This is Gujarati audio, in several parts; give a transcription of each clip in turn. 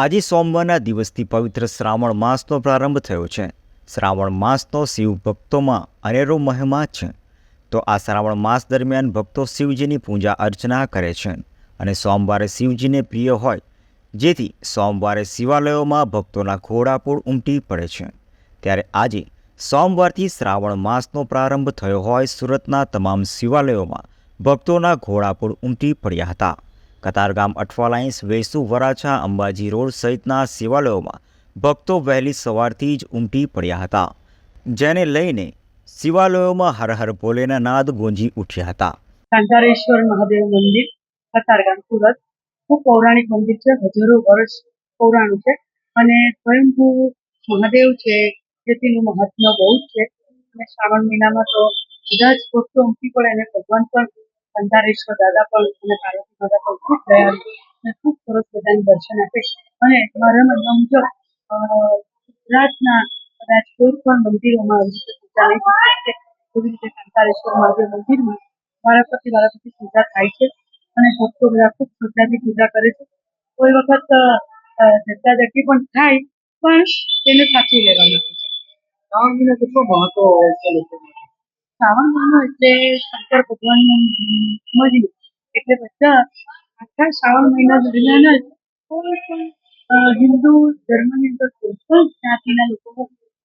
આજે સોમવારના દિવસથી પવિત્ર શ્રાવણ માસનો પ્રારંભ થયો છે. શ્રાવણ માસનો શિવ ભક્તોમાં અનેરો મહિમા છે. તો આ શ્રાવણ માસ દરમિયાન ભક્તો શિવજીની પૂજા અર્ચના કરે છે અને સોમવારે શિવજીને પ્રિય હોય, જેથી સોમવારે શિવાલયોમાં ભક્તોના ઘોડાપૂર ઉમટી પડે છે. ત્યારે આજે સોમવારથી શ્રાવણ માસનો પ્રારંભ થયો હોય સુરતના તમામ શિવાલયોમાં ભક્તોના ઘોડાપૂર ઉમટી પડ્યા હતા. કતારગામ અઠવાલાઇન્સ વેસુ વરાછા અંબાજી રોડ સહિતના શિવાલયોમાં ભક્તો વહેલી સવારથી જ ઉમટી પડ્યા હતા. જેને લઈને શિવાલયોમાં હર હર ભોલેના નાદ ગુંજી ઉઠ્યા હતા. કાંતારેશ્વર મહાદેવ મંદિર, કતારગામ, સુરત. ખૂબ પૌરાણિક મંદિર છે, હજારો વર્ષ પૌરાણું છે. અને સ્વયંભૂ મહાદેવ છે જેથીનું મહાત્મ્ય બહુ જ છે. અને શ્રાવણ મહિનામાં તો બધા જ ભક્તો ઉમટી પડે અને ભગવાન પણ કંતારેશ્વર દાદા પણ અને પાર્વતી દાદા પણ ખૂબ દયાળુ અને ખૂબ સરસ બધાને દર્શન આપે અને મારા માનવા મુજબ ગુજરાતના કદાચ કોઈ પણ મંદિરોમાં આવી રીતે પૂજા નહીં. એવી રીતે કંતારેશ્વર મહાદેવ મંદિરમાં વારાફરતી વારાફરતી પૂજા થાય છે અને ભક્તો બધા ખૂબ શ્રદ્ધાથી પૂજા કરે છે. કોઈ વખત ધક્કા ધક્કી પણ થાય, પણ તેને સાચવી લેવાનું આવે છે. કેટલો મહત્વ હોય છે લોકો શ્રાવણ મહિનો એટલે શંકર ભગવાનનું મળ્યું એટલે બધા આખા શ્રાવણ મહિના દરમિયાન જ હિન્દુ ધર્મની અંદર કોઈ પણ જ્ઞાતિના લોકો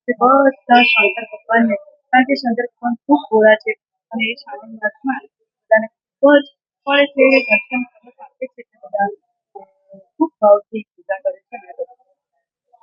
બધા શંકર ભગવાનને, કારણ કે શંકર ભગવાન ખૂબ ગોળા છે અને એ શ્રાવણ માસમાં બધાને ખૂબ જ ફળે છે, દર્શન આપે છે બધા ખૂબ ભાવથી પૂજા કરે છે